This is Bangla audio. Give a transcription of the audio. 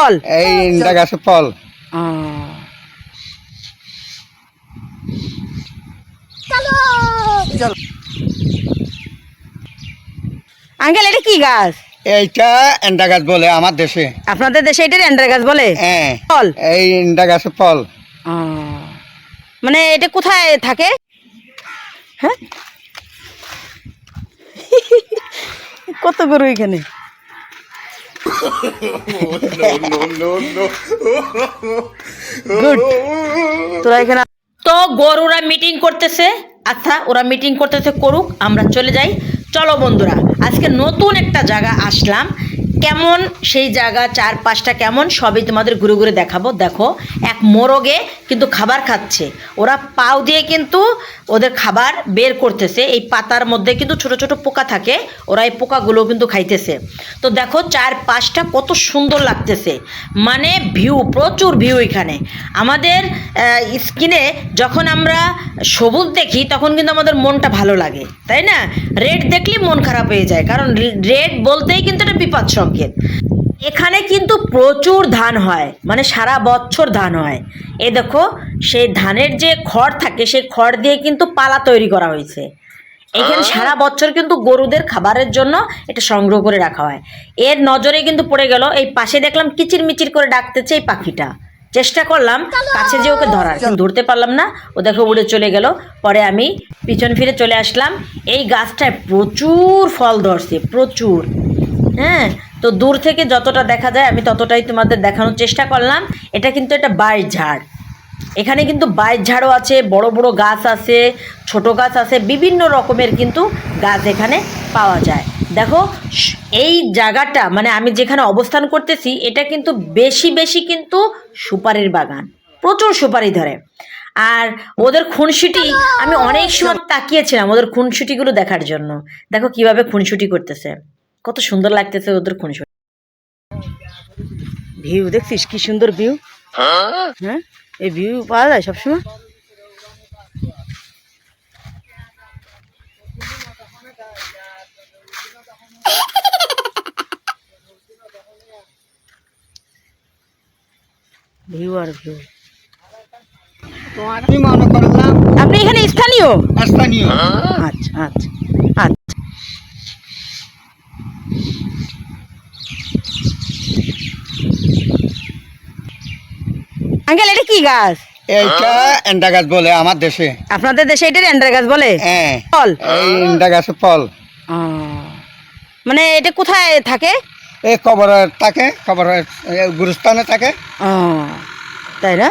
ফল। এই ইন্ডা গাছের ফল। আঙ্কেল এটা কি গাছ? এইটা এন্ডা গাছ বলে আমার দেশে। আপনাদের দেশে এটা রেন্ডার গাছ বলে? হ্যাঁ। ফল? এই ইন্ডা গাছের ফল। মানে এটা কোথায় থাকে? হ্যাঁ? কত গরু এখানে. তোরা এখানে তো গরুরা মিটিং করতেছে। আচ্ছা ওরা মিটিং করতেছে করুক আমরা চলে যাই। চলো বন্ধুরা আজকে নতুন একটা জায়গা আসলাম। কেমন সেই জায়গা চারপাশটা কেমন সবই তোমাদের ঘুরে ঘুরে দেখাবো। দেখো এক মোরগে কিন্তু খাবার খাচ্ছে। ওরা পাও দিয়ে কিন্তু ওদের খাবার বের করতেছে। এই পাতার মধ্যে কিন্তু ছোট ছোট পোকা থাকে, ওরা এই পোকাগুলো কিন্তু খাইতেছে। তো দেখো চারপাশটা কত সুন্দর লাগতেছে। মানে ভিউ প্রচুর ভিউ এখানে। আমাদের স্কিনে যখন আমরা সবুজ দেখি, তখন কিন্তু আমাদের মনটা ভালো লাগে, তাই না? রেড দেখলে মন খারাপ হয়ে যায়, কারণ রেড বলতেই কিন্তু এটা বিপদ সংকেত। এখানে কিন্তু প্রচুর ধান হয় মানে সারা বছর ধান হয়। এ দেখো, সেই ধানের যে খড় থাকে, সেই খড় দিয়ে কিন্তু পালা তৈরি করা হয়েছে। এখানে সারা বছর কিন্তু গরুদের খাবারের জন্য এটা সংগ্রহ করে রাখা হয়। এর নজরে কিন্তু পড়ে গেল এই পাশে দেখলাম কিচির মিচির করে ডাকতেছে এই পাখিটা। চেষ্টা করলাম কাছে যে ওকে ধরার কিন্তু ধরতে পারলাম না। ও দেখো উড়ে চলে গেল। পরে আমি পিছন ফিরে চলে আসলাম। এই গাছটায় প্রচুর ফল ধরছে প্রচুর। হ্যাঁ তো দূর থেকে যতটা দেখা যায় আমি ততটাই তোমাদের দেখানোর চেষ্টা করলাম। এটা কিন্তু একটা বাইর ঝাড়। এখানে কিন্তু বাইর ঝাড়ও আছে বড় বড় গাছ আছে ছোট গাছ আছে বিভিন্ন রকমের কিন্তু গাছ এখানে পাওয়া যায়। দেখো এই জায়গাটা মানে আমি যেখানে অবস্থান করতেছি এটা কিন্তু বেশি বেশি কিন্তু সুপারির বাগান। প্রচুর সুপারি ধরে। আর ওদের খুনসুটি আমি অনেক সময় তাকিয়েছিলাম ওদের খুনসুটিগুলো দেখার জন্য। দেখো কীভাবে খুনসুটি করতেছে। কত সুন্দর লাগতেছে ওদের খুনসুটি। ভিউ দেখছিস কি সুন্দর ভিউ? হ্যাঁ? এই ভিউ পাওয়া যায় সবসময়? ভিউ আর ভিউ আপনি এখানে স্থানীয়? স্থানীয়। আচ্ছা আচ্ছা আচ্ছা। আঙ্কেল এটা কি গাছ? এইটা এন্ডা গাছ বলে আমার দেশে। আপনাদের দেশে এটা এন্ডা গাছ বলে? হ্যাঁ। ফল? এই ইন্ডা গাছের ফল মানে এটা কোথায় থাকে? এই কবর থাকে কবর গুরুস্থানে থাকে। তাই না?